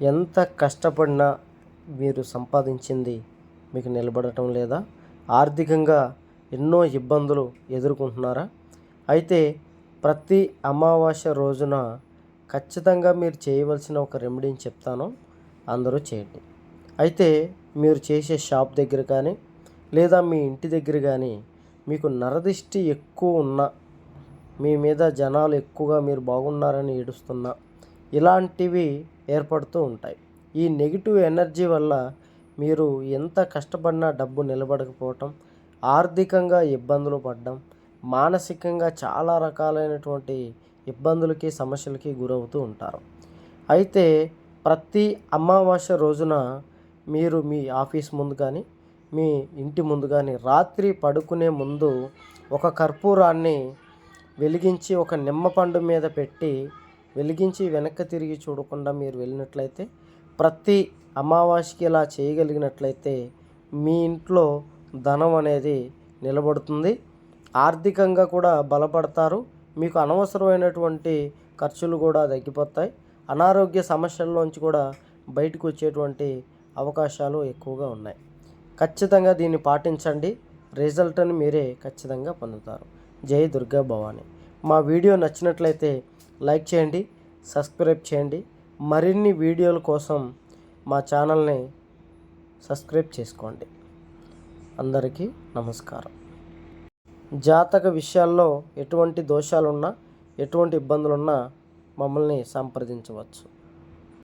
ఎంత కష్టపడినా మీరు సంపాదించింది మీకు నిలబడటం లేదా? ఆర్థికంగా ఎన్నో ఇబ్బందులు ఎదుర్కొంటున్నారా? అయితే ప్రతి అమావాస్య రోజున ఖచ్చితంగా మీరు చేయవలసిన ఒక రెమెడీని చెప్తాను. అందరూ చేయండి. అయితే మీరు చేసే షాప్ దగ్గర కానీ లేదా మీ ఇంటి దగ్గర కానీ మీకు నరదిష్టి ఎక్కువ ఉన్న మీ మీద జనాలు ఎక్కువగా మీరు బాగున్నారని ఏడుస్తున్నా ఇలాంటివి ఏర్పడుతూ ఉంటాయి. ఈ నెగిటివ్ ఎనర్జీ వల్ల మీరు ఎంత కష్టపడినా డబ్బు నిలబడకపోవటం ఆర్థికంగా ఇబ్బందులు పడడం మానసికంగా చాలా రకాలైనటువంటి ఇబ్బందులకి సమస్యలకి గురవుతూ ఉంటారు. అయితే ప్రతి అమావాస్య రోజున మీరు మీ ఆఫీస్ ముందు కానీ మీ ఇంటి ముందు కానీ రాత్రి పడుకునే ముందు ఒక కర్పూరాన్ని వెలిగించి ఒక నిమ్మపండు మీద పెట్టి వెలిగించి వెనక్కి తిరిగి చూడకుండా మీరు వెళ్ళినట్లయితే ప్రతి అమావాస్యకి ఇలా చేయగలిగినట్లయితే మీ ఇంట్లో ధనం అనేది నిలబడుతుంది. ఆర్థికంగా కూడా బలపడతారు. మీకు అనవసరమైనటువంటి ఖర్చులు కూడా తగ్గిపోతాయి. అనారోగ్య సమస్యల్లోంచి కూడా బయటకు వచ్చేటువంటి అవకాశాలు ఎక్కువగా ఉన్నాయి. ఖచ్చితంగా దీన్ని పాటించండి. రిజల్ట్ని మీరే ఖచ్చితంగా పొందుతారు. జై దుర్గా భవాని. మా వీడియో నచ్చినట్లయితే లైక్ చేయండి సబ్స్క్రైబ్ చేయండి. మరిన్ని వీడియోల కోసం మా ఛానల్ని సబ్స్క్రైబ్ చేసుకోండి. అందరికీ నమస్కారం. జాతక విషయాల్లో ఎటువంటి దోషాలున్నా ఎటువంటి ఇబ్బందులున్నా మమ్మల్ని సంప్రదించవచ్చు.